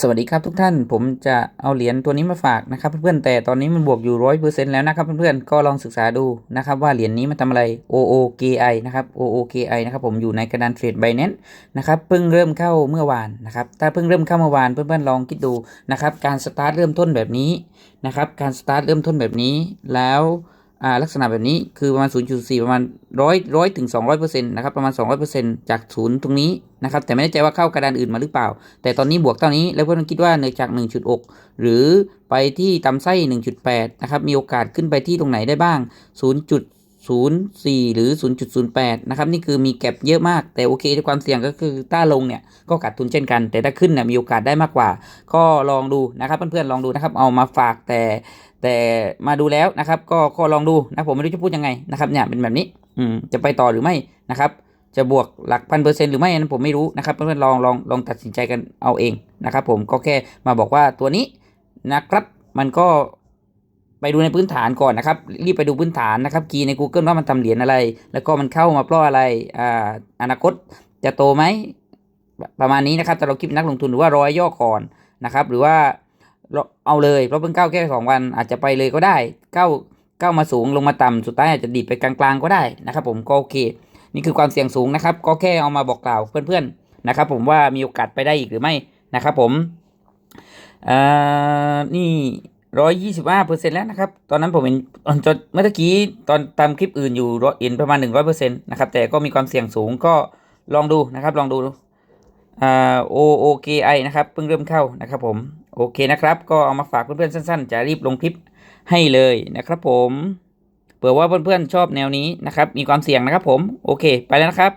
สวัสดีครับทุกท่านผมจะเอาเหรียญตัวนี้มาฝากนะครับเพื่อนๆแต่ตอนนี้มันบวกอยู่ร้อยเปอร์เซ็นต์แล้วนะครับเพื่อนๆก็ลองศึกษาดูนะครับว่าเหรียญนี้มันทำอะไร OOKI นะครับ OOKI นะครับผมอยู่ในกระดานเทรด Binance นะครับเพิ่งเริ่มเข้าเมื่อวานนะครับถ้าเพิ่งเริ่มเข้าเมื่อวานเพื่อนๆลองคิดดูนะครับการสตาร์ทเริ่มต้นแบบนี้นะครับการสตาร์ทเริ่มต้นแบบนี้แล้ว ลักษณะแบบนี้คือประมาณ 0.4 ประมาณ100 100ถึง 200%นะครับประมาณ 200%จากศูนย์ตรงนี้นะครับแต่ไม่แน่ใจว่าเข้ากระดานอื่นมาหรือเปล่า แต่ตอนนี้บวกเท่านี้แล้วเพื่อนคิดว่าเนื่องจาก 1.6 หรือไปที่ตำไส้ 1.8 นะครับมีโอกาสขึ้นไปที่ตรงไหนได้บ้าง 0.04 หรือ 0.08 นะครับ นี่คือมีแก็บเยอะมาก แต่โอเคในความเสี่ยงก็คือถ้าลงเนี่ย ก็ขาดทุนเช่นกัน แต่ถ้าขึ้นเนี่ยมีโอกาสได้มากกว่า ก็ลองดูนะครับเพื่อนๆลองดูนะครับ เอามาฝากแต่แต่มาดูแล้วนะครับ ก็ก็ลองดูนะผมไม่รู้จะพูดยังไงนะครับเนี่ยเป็นแบบนี้อืมจะไปต่อหรือไม่นะครับ จะบวกหลักพันเปอร์เซ็นต์หรือไม่นั้นผมไม่รู้นะครับเพื่อนๆลองลองลองตัดสินใจกันเอาเองนะครับ ผมก็แค่มาบอกว่าตัวนี้นะครับ มันก็ ไปดูในพื้นฐานก่อนนะครับ รีบไปดูพื้นฐานนะครับ คีย์ใน Google ว่ามันทำเหรียญอะไร แล้วก็มันเข้ามาเพราะอะไรอ่าอนาคตจะโตไหม ประมาณนี้นะครับแต่เราคิดเป็นนักลงทุนหรือว่ารอยย่อก่อนนะครับ หรือว่าเอาเลยเพราะเพิ่งก้าวแค่สองวันอาจจะไปเลยก็ได้ก้าวก้าวมาสูงลงมาต่ำสุดท้ายอาจจะดีดไปกลางๆก็ได้นะครับ ผมก็โอเค นี่คือความเสี่ยงสูงนะครับ ก็แค่เอามาบอกกล่าวเพื่อนๆนะครับ ผมว่ามีโอกาสไปได้อีกหรือไม่นะครับ ผมอ่านี่ ร้อยยี่สิบห้าเปอร์เซ็นต์แล้วนะครับ ตอนนั้นผมเห็นตอนจนเมื่อกี้ตอนตามคลิปอื่นอยู่เห็นประมาณหนึ่งร้อยเปอร์เซ็นต์นะครับ แต่ก็มีความเสี่ยงสูงก็ลองดูนะครับ ลองดูอ่า O O K I นะครับ เพิ่งเริ่มเข้านะครับผม โอเคนะครับ ก็เอามาฝากเพื่อนๆสั้น ๆ จะรีบลงคลิปให้เลยนะครับผมเผื่อว่าเพื่อนๆชอบแนวนี้นะครับ มีความเสี่ยงนะครับผม โอเค ไปแล้วนะครับ